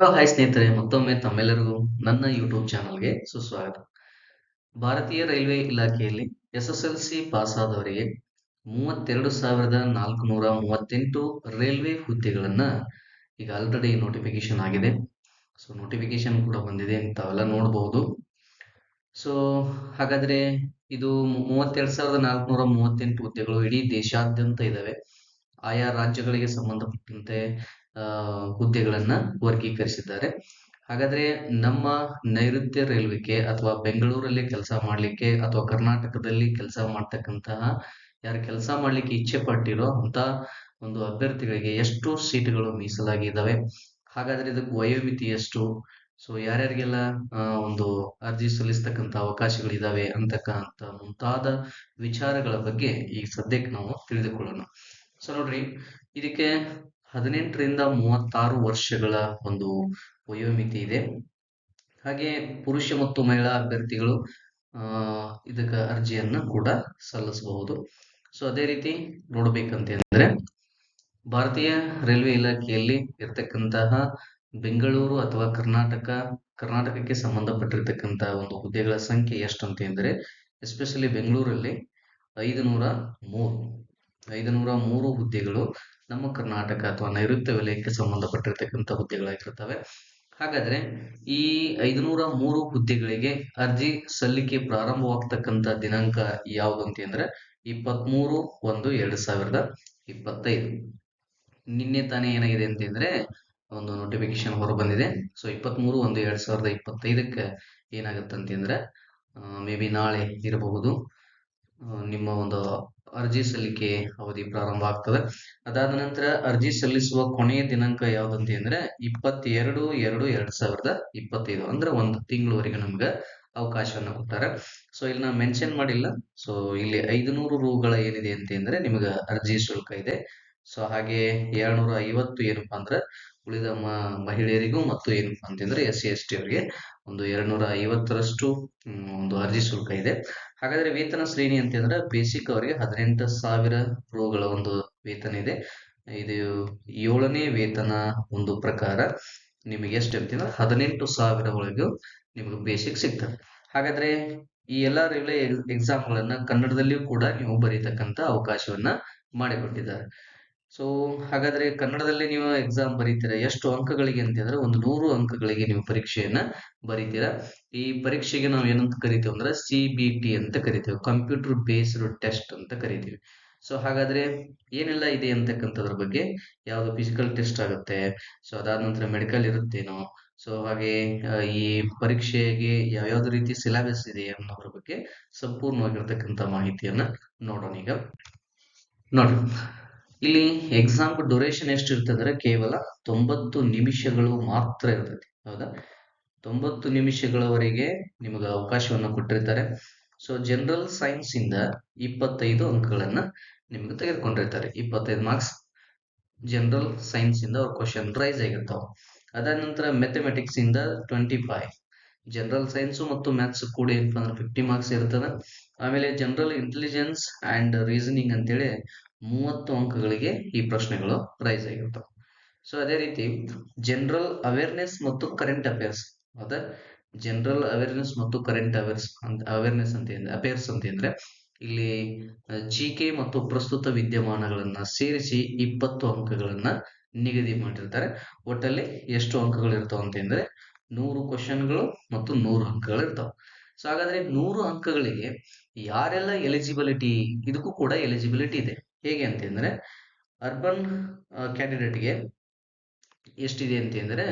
Hello hi ಸ್ನೇಹಿತರೆ. ಮತ್ತೊಮ್ಮೆ ತಮ್ಮೆಲ್ಲರಿಗೂ ನನ್ನ ಯೂಟ್ಯೂಬ್ ಚಾನಲ್ಗೆ ಸುಸ್ವಾಗತ. ಭಾರತೀಯ ರೈಲ್ವೆ ಇಲಾಖೆಯಲ್ಲಿ S S L C pass ಆದವರಿಗೆ ಮೂವತ್ತೆರಡು ಸಾವಿರದ ನಾಲ್ಕುನೂರ ಮೂವತ್ತೆಂಟು ರೈಲ್ವೆ ಹುದ್ದೆಗಳನ್ನ ಈಗ ಆಲ್ರೆಡಿ ನೋಟಿಫಿಕೇಶನ್ ಆಗಿದೆ. ಸೊ ನೋಟಿಫಿಕೇಶನ್ ಕೂಡ ಬಂದಿದೆ ತಾವೆಲ್ಲ ನೋಡಬಹುದು ಸೊ ಹಾಗಾದ್ರೆ ಇದು ಮೂವತ್ತೆರಡು ಸಾವಿರದ ನಾಲ್ಕುನೂರ ಮೂವತ್ತೆಂಟು ಹುದ್ದೆಗಳು ಇಡೀ ದೇಶಾದ್ಯಂತ ಇದಾವೆ. ಆಯಾ ರಾಜ್ಯಗಳಿಗೆ ಸಂಬಂಧಪಟ್ಟಂತೆ ಹುದ್ದೆಗಳನ್ನ ವರ್ಗೀಕರಿಸಿದ್ದಾರೆ. ಹಾಗಾದ್ರೆ ನಮ್ಮ ನೈಋತ್ಯ ರೈಲ್ವೆಗೆ ಅಥವಾ ಬೆಂಗಳೂರಲ್ಲಿ ಕೆಲಸ ಮಾಡ್ಲಿಕ್ಕೆ ಅಥವಾ ಕರ್ನಾಟಕದಲ್ಲಿ ಕೆಲಸ ಮಾಡ್ತಕ್ಕಂತಹ, ಯಾರು ಕೆಲಸ ಮಾಡ್ಲಿಕ್ಕೆ ಇಚ್ಛೆ ಪಟ್ಟಿರೋ ಅಂತ ಒಂದು ಅಭ್ಯರ್ಥಿಗಳಿಗೆ ಎಷ್ಟು ಸೀಟುಗಳು ಮೀಸಲಾಗಿದ್ದಾವೆ ಹಾಗಾದ್ರೆ ಇದಕ್ಕೆ ವಯೋಮಿತಿ ಎಷ್ಟು? ಸೊ ಯಾರ್ಯಾರಿಗೆಲ್ಲ ಒಂದು ಅರ್ಜಿ ಸಲ್ಲಿಸ್ತಕ್ಕಂಥ ಅವಕಾಶಗಳಿದಾವೆ ಅಂತಕ್ಕಂಥ ಮುಂತಾದ ವಿಚಾರಗಳ ಬಗ್ಗೆ ಈಗ ಸದ್ಯಕ್ಕೆ ನಾವು ತಿಳಿದುಕೊಳ್ಳೋಣ. ಸೊ ನೋಡ್ರಿ, ಇದಕ್ಕೆ ಹದಿನೆಂಟರಿಂದ ಮೂವತ್ತಾರು ವರ್ಷಗಳ ಒಂದು ವಯೋಮಿತಿ ಇದೆ. ಹಾಗೆ ಪುರುಷ ಮತ್ತು ಮಹಿಳಾ ಅಭ್ಯರ್ಥಿಗಳು ಇದಕ್ಕೆ ಅರ್ಜಿಯನ್ನ ಕೂಡ ಸಲ್ಲಿಸಬಹುದು. ಸೊ ಅದೇ ರೀತಿ ನೋಡ್ಬೇಕಂತಂದ್ರೆ, ಭಾರತೀಯ ರೈಲ್ವೆ ಇಲಾಖೆಯಲ್ಲಿ ಇರ್ತಕ್ಕಂತಹ ಬೆಂಗಳೂರು ಅಥವಾ ಕರ್ನಾಟಕ, ಕರ್ನಾಟಕಕ್ಕೆ ಸಂಬಂಧಪಟ್ಟಿರ್ತಕ್ಕಂತಹ ಒಂದು ಹುದ್ದೆಗಳ ಸಂಖ್ಯೆ ಎಷ್ಟು ಅಂತ ಎಸ್ಪೆಷಲಿ ಬೆಂಗಳೂರಲ್ಲಿ ಐದು ನೂರ ಮೂರು. ಐದು ನೂರ ಮೂರು ಹುದ್ದೆಗಳು ನಮ್ಮ ಕರ್ನಾಟಕ ಅಥವಾ ನೈಋತ್ಯ ವಲಯಕ್ಕೆ ಸಂಬಂಧಪಟ್ಟಿರ್ತಕ್ಕಂಥ ಹುದ್ದೆಗಳಾಗಿರ್ತವೆ. ಹಾಗಾದ್ರೆ ಈ ಐದುನೂರ ಮೂರು ಹುದ್ದೆಗಳಿಗೆ ಅರ್ಜಿ ಸಲ್ಲಿಕೆ ಪ್ರಾರಂಭವಾಗ್ತಕ್ಕಂಥ ದಿನಾಂಕ ಯಾವುದು ಅಂತಂದ್ರೆ ಇಪ್ಪತ್ಮೂರು ಒಂದು ಎರಡ್ ಸಾವಿರದ ಇಪ್ಪತ್ತೈದು. ನಿನ್ನೆ ತಾನೇ ಏನಾಗಿದೆ ಅಂತಂದ್ರೆ ಒಂದು ನೋಟಿಫಿಕೇಶನ್ ಹೊರ ಬಂದಿದೆ. ಸೊ ಇಪ್ಪತ್ಮೂರು ಒಂದು ಎರಡ್ ಸಾವಿರದ ಇಪ್ಪತ್ತೈದಕ್ಕೆ ಏನಾಗುತ್ತೆ ಅಂತಂದ್ರೆ ಮೇ ಬಿ ನಾಳೆ ಇರಬಹುದು. ನಿಮ್ಮ ಒಂದು ಅರ್ಜಿ ಸಲ್ಲಿಕೆ ಅವಧಿ ಪ್ರಾರಂಭ ಆಗ್ತದೆ. ಅದಾದ ನಂತರ ಅರ್ಜಿ ಸಲ್ಲಿಸುವ ಕೊನೆಯ ದಿನಾಂಕ ಯಾವ್ದಂತ ಅಂದ್ರೆ ಇಪ್ಪತ್ತೆರಡು ಎರಡು ಎರಡ್ ಸಾವಿರದ ಇಪ್ಪತ್ತೈದು ಅಂದ್ರೆ ಒಂದು ತಿಂಗಳವರೆಗೆ ನಮ್ಗೆ ಅವಕಾಶವನ್ನು ಕೊಟ್ಟಾರೆ ಸೊ ಇಲ್ಲಿ ನಾ ಮೆನ್ಷನ್ ಮಾಡಿಲ್ಲ. ಸೊ ಇಲ್ಲಿ ಐದುನೂರು ರೂಗಳ ಏನಿದೆ ಅಂತ ಅಂದ್ರೆ ನಿಮ್ಗೆ ಅರ್ಜಿ ಶುಲ್ಕ ಇದೆ. ಸೊ ಹಾಗೆ ಏಳ್ನೂರ ಐವತ್ತು ಏನಪ್ಪಾ ಅಂದ್ರೆ ಉಳಿದ ಮಹಿಳೆಯರಿಗೂ ಮತ್ತು ಏನಪ್ಪಾ ಅಂತಂದ್ರೆ ಎಸ್ ಸಿ, ಎಸ್ ಟಿ ಅವರಿಗೆ ಒಂದು ಎರಡ್ನೂರ ಐವತ್ತರಷ್ಟು ಒಂದು ಅರ್ಜಿ ಶುಲ್ಕ ಇದೆ. ಹಾಗಾದ್ರೆ ವೇತನ ಶ್ರೇಣಿ ಅಂತಂದ್ರೆ ಬೇಸಿಕ್ ಅವರಿಗೆ ಹದಿನೆಂಟು ಸಾವಿರ ರೂಗಳ ಒಂದು ವೇತನ ಇದೆ. ಇದು ಏಳನೇ ವೇತನ ಒಂದು ಪ್ರಕಾರ ನಿಮಗೆ ಎಷ್ಟು ಅಂತಂದ್ರೆ ಹದಿನೆಂಟು ಸಾವಿರ ಒಳಗೂ ನಿಮಗೆ ಬೇಸಿಕ್ ಸಿಗ್ತದೆ. ಹಾಗಾದ್ರೆ ಈ ಎಲ್ಲಾ ರೈಲ್ವೆ ಎಕ್ಸಾಮ್ಗಳನ್ನ ಕನ್ನಡದಲ್ಲಿಯೂ ಕೂಡ ನೀವು ಬರೀತಕ್ಕಂತ ಅವಕಾಶವನ್ನ ಮಾಡಿಕೊಟ್ಟಿದ್ದಾರೆ. ಸೊ ಹಾಗಾದ್ರೆ ಕನ್ನಡದಲ್ಲಿ ನೀವು ಎಕ್ಸಾಮ್ ಬರೀತೀರಾ? ಎಷ್ಟು ಅಂಕಗಳಿಗೆ ಅಂತಂದ್ರೆ ಒಂದು ನೂರು ಅಂಕಗಳಿಗೆ ನೀವು ಪರೀಕ್ಷೆಯನ್ನ ಬರೀತೀರಾ? ಈ ಪರೀಕ್ಷೆಗೆ ನಾವು ಏನಂತ ಕರಿತೀವಿ ಅಂದ್ರೆ ಸಿ ಬಿ ಟಿ ಅಂತ ಕರಿತೀವಿ. ಕಂಪ್ಯೂಟರ್ ಬೇಸ್ಡ್ ಟೆಸ್ಟ್ ಅಂತ ಕರಿತೀವಿ. ಸೊ ಹಾಗಾದ್ರೆ ಏನೆಲ್ಲ ಇದೆ ಅಂತಕ್ಕಂಥದ್ರ ಬಗ್ಗೆ ಯಾವ್ದು ಫಿಸಿಕಲ್ ಟೆಸ್ಟ್ ಆಗುತ್ತೆ? ಸೊ ಅದಾದ ನಂತರ ಮೆಡಿಕಲ್ ಇರುತ್ತೇನೋ? ಸೊ ಹಾಗೆ ಈ ಪರೀಕ್ಷೆಗೆ ಯಾವ್ಯಾವ್ದು ರೀತಿ ಸಿಲೆಬಸ್ ಇದೆ ಅನ್ನೋದ್ರ ಬಗ್ಗೆ ಸಂಪೂರ್ಣವಾಗಿರ್ತಕ್ಕಂಥ ಮಾಹಿತಿಯನ್ನ ನೋಡೋಣ ಈಗ ನೋಡ್ರಿ. ಇಲ್ಲಿ ಎಕ್ಸಾಮ್ ಡ್ಯೂರೇಷನ್ ಎಷ್ಟು ಇರ್ತದೆ ಕೇವಲ ತೊಂಬತ್ತು ನಿಮಿಷಗಳು ಮಾತ್ರ ಇರ್ತದೆ. ಹೌದಾ? ತೊಂಬತ್ತು ನಿಮಿಷಗಳವರೆಗೆ ನಿಮಗೆ ಅವಕಾಶವನ್ನು ಕೊಟ್ಟಿರ್ತಾರೆ. ಸೊ ಜನರಲ್ ಸೈನ್ಸ್ ಇಂದ ಇಪ್ಪತ್ತೈದು ಅಂಕಗಳನ್ನ ನಿಮಗೆ ತೆಗೆದುಕೊಂಡಿರ್ತಾರೆ. ಇಪ್ಪತ್ತೈದು ಮಾರ್ಕ್ಸ್ ಜನರಲ್ ಸೈನ್ಸ್ ಇಂದ ಅವ್ರ ಕ್ವಶನ್ ರೈಸ್ ಆಗಿರ್ತಾವ. ಅದಾದ ನಂತರ ಮೆಥಮೆಟಿಕ್ಸ್ ಇಂದ ಟ್ವೆಂಟಿ ಫೈವ್ ಜನರಲ್ ಸೈನ್ಸ್ ಮತ್ತು ಮ್ಯಾಥ್ಸ್ ಕೂಡ ಏನಪ್ಪಾ ಅಂದ್ರೆ ಫಿಫ್ಟಿ ಮಾರ್ಕ್ಸ್ ಇರ್ತದೆ. ಆಮೇಲೆ ಜನರಲ್ ಇಂಟೆಲಿಜೆನ್ಸ್ ಅಂಡ್ ರೀಸನಿಂಗ್ ಅಂತೇಳಿ ಮೂವತ್ತು ಅಂಕಗಳಿಗೆ ಈ ಪ್ರಶ್ನೆಗಳು ರೈಸ್ ಆಗಿರ್ತವೆ. ಸೊ ಅದೇ ರೀತಿ ಜನರಲ್ ಅವೇರ್ನೆಸ್ ಮತ್ತು ಕರೆಂಟ್ ಅಫೇರ್ಸ್ ಅದ ಜನರಲ್ ಅವೇರ್ನೆಸ್ ಮತ್ತು ಕರೆಂಟ್ ಅವೇರ್ಸ್ ಅಂತ ಅವೇರ್ನೆಸ್ ಅಂತ ಅಫೇರ್ಸ್ ಅಂತ ಅಂದ್ರೆ ಇಲ್ಲಿ ಜಿ ಮತ್ತು ಪ್ರಸ್ತುತ ವಿದ್ಯಮಾನಗಳನ್ನ ಸೇರಿಸಿ ಇಪ್ಪತ್ತು ಅಂಕಗಳನ್ನ ನಿಗದಿ ಮಾಡಿರ್ತಾರೆ. ಒಟ್ಟಲ್ಲಿ ಎಷ್ಟು ಅಂಕಗಳು ಇರ್ತಾವ ಅಂತಂದ್ರೆ ನೂರು ಕ್ವಶನ್ಗಳು ಮತ್ತು ನೂರು ಅಂಕಗಳು ಇರ್ತಾವ ಸೊ ಹಾಗಾದ್ರೆ ನೂರು ಅಂಕಗಳಿಗೆ ಯಾರೆಲ್ಲ ಎಲಿಜಿಬಿಲಿಟಿ ಇದಕ್ಕೂ ಕೂಡ ಎಲಿಜಿಬಿಲಿಟಿ ಇದೆ. ಹೇಗೆ ಅಂತಂದ್ರೆ ಅರ್ಬನ್ ಕ್ಯಾಂಡಿಡೇಟ್ಗೆ ಎಷ್ಟಿದೆ ಅಂತಂದ್ರೆ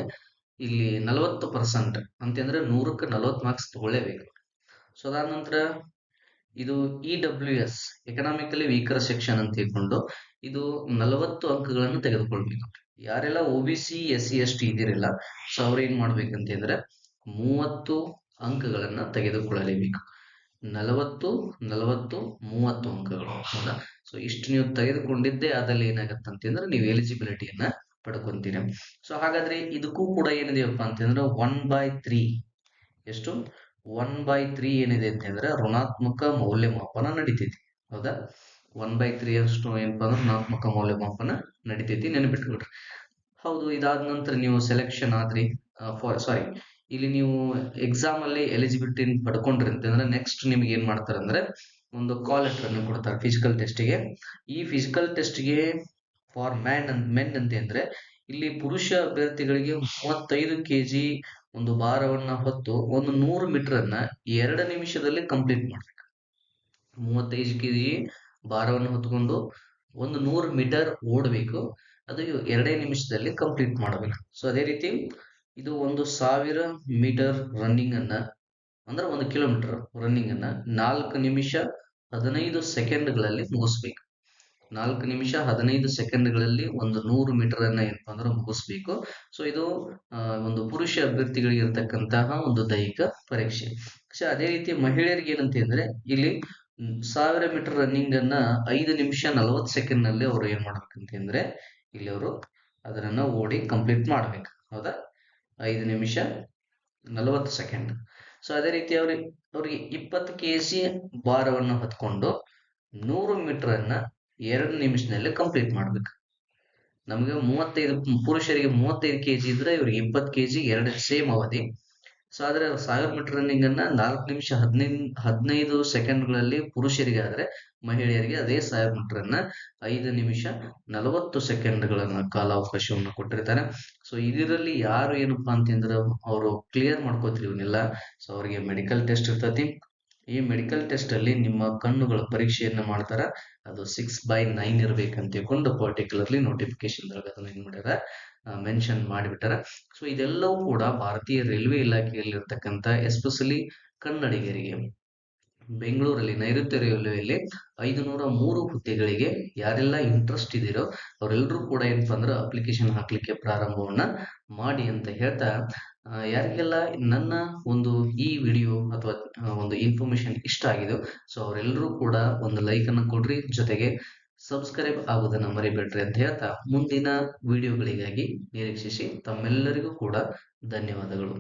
ಇಲ್ಲಿ ನಲವತ್ತು ಪರ್ಸೆಂಟ್ ಅಂತಂದ್ರೆ ನೂರಕ್ಕೆ ನಲವತ್ತು ಮಾರ್ಕ್ಸ್ ತಗೊಳ್ಳೇಬೇಕು. ಸೊ ಅದಾದ ನಂತರ ಇದು E W S economically weaker section ಅಂತ ಹೇಳ್ಕೊಂಡು ಇದು ನಲವತ್ತು ಅಂಕಗಳನ್ನು ತೆಗೆದುಕೊಳ್ಬೇಕು. ಯಾರೆಲ್ಲ O B C S C S T ಇದಿರಲ್ಲ so ಅವ್ರು ಏನ್ ಮಾಡ್ಬೇಕಂತಂದ್ರೆ ಮೂವತ್ತು ಅಂಕಗಳನ್ನ ತೆಗೆದುಕೊಳ್ಳಲೇಬೇಕು. ನಲವತ್ತು ನಲವತ್ತು, ಮೂವತ್ತು ಅಂಕಗಳು. ಹೌದಾ? ಸೊ ಇಷ್ಟು ನೀವು ತೆಗೆದುಕೊಂಡಿದ್ದೆ ಅದ್ರಲ್ಲಿ ಏನಾಗತ್ತೆ ಅಂತಂದ್ರೆ ನೀವು ಎಲಿಜಿಬಿಲಿಟಿಯನ್ನ ಪಡ್ಕೊಂತೀರಿ. ಸೊ ಹಾಗಾದ್ರೆ ಇದಕ್ಕೂ ಕೂಡ ಏನಿದೆಯಪ್ಪ ಅಂತಂದ್ರೆ ಒನ್ ಬೈ ತ್ರೀ ಎಷ್ಟು? ಒನ್ ಬೈ ತ್ರೀ ಏನಿದೆ ಅಂತಂದ್ರೆ ಋಣಾತ್ಮಕ ಮೌಲ್ಯಮಾಪನ ನಡೀತೈತಿ. ಹೌದಾ? ಒನ್ ಬೈ ತ್ರೀ ಅಷ್ಟು ಏನಪ್ಪಾ ಅಂದ್ರೆ ಋಣಾತ್ಮಕ ಮೌಲ್ಯಮಾಪನ ನಡೀತೈತಿ ನೆನಪಿಟ್ಕೊಳ್ರಿ. ಹೌದು, ಇದಾದ ನಂತರ ನೀವು ಸೆಲೆಕ್ಷನ್ ಆದ್ರಿ ಸಾರಿ ಇಲ್ಲಿ ನೀವು ಎಕ್ಸಾಮ್ ಅಲ್ಲಿ ಎಲಿಜಿಬಿಲಿಟಿ ಪಡ್ಕೊಂಡ್ರಿ ಅಂತಂದ್ರೆ ನೆಕ್ಸ್ಟ್ ನಿಮ್ಗೆ ಏನ್ ಮಾಡ್ತಾರೆ ಅಂದ್ರೆ ಒಂದು ಕಾಲ್ ಲೆಟರ್ ಅನ್ನು ಕೊಡ್ತಾರೆ ಫಿಸಿಕಲ್ ಟೆಸ್ಟ್ಗೆ ಈ ಫಿಸಿಕಲ್ ಟೆಸ್ಟ್ಗೆ ಫಾರ್ ಮ್ಯಾನ್ ಅಂಡ್ ಮೆನ್ ಅಂತ ಅಂದ್ರೆ ಇಲ್ಲಿ ಪುರುಷ ಅಭ್ಯರ್ಥಿಗಳಿಗೆ ಮೂವತ್ತೈದು ಕೆಜಿ ಒಂದು ಭಾರವನ್ನ ಹೊತ್ತು ಒಂದು ನೂರು ಮೀಟರ್ ಅನ್ನ ಎರಡು ನಿಮಿಷದಲ್ಲಿ ಕಂಪ್ಲೀಟ್ ಮಾಡ್ಬೇಕು. ಮೂವತ್ತೈದು ಕೆಜಿ ಭಾರವನ್ನು ಹೊತ್ಕೊಂಡು ಒಂದು ನೂರು ಮೀಟರ್ ಓಡಬೇಕು. ಅದು ಎರಡೇ ನಿಮಿಷದಲ್ಲಿ ಕಂಪ್ಲೀಟ್ ಮಾಡಬೇಕು. ಸೊ ಅದೇ ರೀತಿ ಇದು ಒಂದು ಸಾವಿರ ಮೀಟರ್ ರನ್ನಿಂಗ್ ಅನ್ನ, ಅಂದ್ರೆ ಒಂದು ಕಿಲೋಮೀಟರ್ ರನ್ನಿಂಗ್ ಅನ್ನ ನಾಲ್ಕು ನಿಮಿಷ ಹದಿನೈದು ಸೆಕೆಂಡ್ಗಳಲ್ಲಿ ಮುಗಿಸ್ಬೇಕು. ನಾಲ್ಕು ನಿಮಿಷ ಹದಿನೈದು ಸೆಕೆಂಡ್ಗಳಲ್ಲಿ ಒಂದು ನೂರು ಮೀಟರ್ ಅನ್ನ ಏನಪ್ಪಾ ಅಂದ್ರೆ ಮುಗಿಸ್ಬೇಕು. ಸೊ ಇದು ಒಂದು ಪುರುಷ ಅಭ್ಯರ್ಥಿಗಳಿಗೆ ಇರತಕ್ಕಂತಹ ಒಂದು ದೈಹಿಕ ಪರೀಕ್ಷೆ. ಸೊ ಅದೇ ರೀತಿ ಮಹಿಳೆಯರಿಗೆ ಏನಂತ ಅಂದ್ರೆ ಇಲ್ಲಿ ಸಾವಿರ ಮೀಟರ್ ರನ್ನಿಂಗ್ ಅನ್ನ ಐದು ನಿಮಿಷ ನಲವತ್ತು ಸೆಕೆಂಡ್ನಲ್ಲಿ ಅವರು ಏನ್ ಮಾಡ್ಬೇಕಂತ ಅಂದ್ರೆ ಇಲ್ಲಿ ಅವರು ಅದನ್ನ ಓಡಿ ಕಂಪ್ಲೀಟ್ ಮಾಡ್ಬೇಕು. ಹೌದಾ? ಐದು ನಿಮಿಷ ನಲವತ್ತು ಸೆಕೆಂಡ್. ಸೊ ಅದೇ ರೀತಿ ಅವ್ರಿಗೆ ಅವ್ರಿಗೆ ಇಪ್ಪತ್ತು ಕೆ ಸಿ ಭಾರವನ್ನು ಹೊತ್ಕೊಂಡು ನೂರು ಮೀಟರ್ ಅನ್ನ ಎರಡು ನಿಮಿಷದಲ್ಲಿ ಕಂಪ್ಲೀಟ್ ಮಾಡ್ಬೇಕು. ನಮಗೆ ಮೂವತ್ತೈದು, ಪುರುಷರಿಗೆ ಮೂವತ್ತೈದು ಕೆ ಜಿ ಇದ್ರೆ ಇವ್ರಿಗೆ ಇಪ್ಪತ್ತು ಕೆ ಜಿ ಎರಡು ಸೇಮ್ ಅವಧಿ. ಸೊ ಆದ್ರೆ ಸಾವಿರ ಮೀಟರ್ ರನ್ನಿಂಗ್ ಅನ್ನ ನಾಲ್ಕು ನಿಮಿಷ ಹದಿನೈದು ಹದಿನೈದು ಸೆಕೆಂಡ್ಗಳಲ್ಲಿ ಪುರುಷರಿಗೆ ಆದ್ರೆ ಮಹಿಳೆಯರಿಗೆ ಅದೇ ಸಾಹೇಬ್ ಮೀಟರ್ ಅನ್ನ ಐದು ನಿಮಿಷ ನಲವತ್ತು ಸೆಕೆಂಡ್ಗಳನ್ನ ಕಾಲಾವಕಾಶವನ್ನು ಕೊಟ್ಟಿರ್ತಾರೆ. ಸೊ ಇದರಲ್ಲಿ ಯಾರು ಏನಪ್ಪಾ ಅಂತಂದ್ರೆ ಅವರು ಕ್ಲಿಯರ್ ಮಾಡ್ಕೋತೀರಿ ಇವನ್ನೆಲ್ಲ ಸೊ ಅವರಿಗೆ ಮೆಡಿಕಲ್ ಟೆಸ್ಟ್ ಇರ್ತತಿ. ಈ ಮೆಡಿಕಲ್ ಟೆಸ್ಟ್ ಅಲ್ಲಿ ನಿಮ್ಮ ಕಣ್ಣುಗಳ ಪರೀಕ್ಷೆಯನ್ನ ಮಾಡ್ತಾರ. ಅದು ಸಿಕ್ಸ್ ಬೈ ನೈನ್ ಇರ್ಬೇಕಂತ ತಿಳ್ಕೊಂಡು ಪರ್ಟಿಕ್ಯುಲರ್ಲಿ ನೋಟಿಫಿಕೇಶನ್ ಅದನ್ನ ಏನ್ ಮಾಡ್ಯಾರ? ಮೆನ್ಷನ್ ಮಾಡಿಬಿಟ್ಟಾರ. ಸೊ ಇದೆಲ್ಲವೂ ಕೂಡ ಭಾರತೀಯ ರೈಲ್ವೆ ಇಲಾಖೆಯಲ್ಲಿ ಇರ್ತಕ್ಕಂಥ ಎಸ್ಪೆಷಲಿ ಕನ್ನಡಿಗರಿಗೆ ಬೆಂಗಳೂರಲ್ಲಿ ನೈಋತ್ಯ ರೈಲ್ವೆಯಲ್ಲಿ ಐದುನೂರ ಮೂರು ಹುದ್ದೆಗಳಿಗೆ ಯಾರೆಲ್ಲ ಇಂಟ್ರೆಸ್ಟ್ ಇದೀರೋ ಅವರೆಲ್ಲರೂ ಕೂಡ ಏನಪ್ಪ ಅಂದ್ರೆ ಅಪ್ಲಿಕೇಶನ್ ಹಾಕ್ಲಿಕ್ಕೆ ಪ್ರಾರಂಭವನ್ನ ಮಾಡಿ ಅಂತ ಹೇಳ್ತಾ ಯಾರಿಗೆಲ್ಲ ನನ್ನ ಒಂದು ಈ ವಿಡಿಯೋ ಅಥವಾ ಒಂದು ಇನ್ಫಾರ್ಮೇಶನ್ ಇಷ್ಟ ಆಗಿದೆಯೋ ಸೊ ಅವರೆಲ್ಲರೂ ಕೂಡ ಒಂದು ಲೈಕ್ ಅನ್ನು ಕೊಡ್ರಿ. ಜೊತೆಗೆ ಸಬ್ಸ್ಕ್ರೈಬ್ ಆಗೋದನ್ನ ಮರಿಬೇಡ್ರಿ ಅಂತ ಹೇಳ್ತಾ, ಮುಂದಿನ ವಿಡಿಯೋಗಳಿಗಾಗಿ ನಿರೀಕ್ಷಿಸಿ ತಮ್ಮೆಲ್ಲರಿಗೂ ಕೂಡ ಧನ್ಯವಾದಗಳು.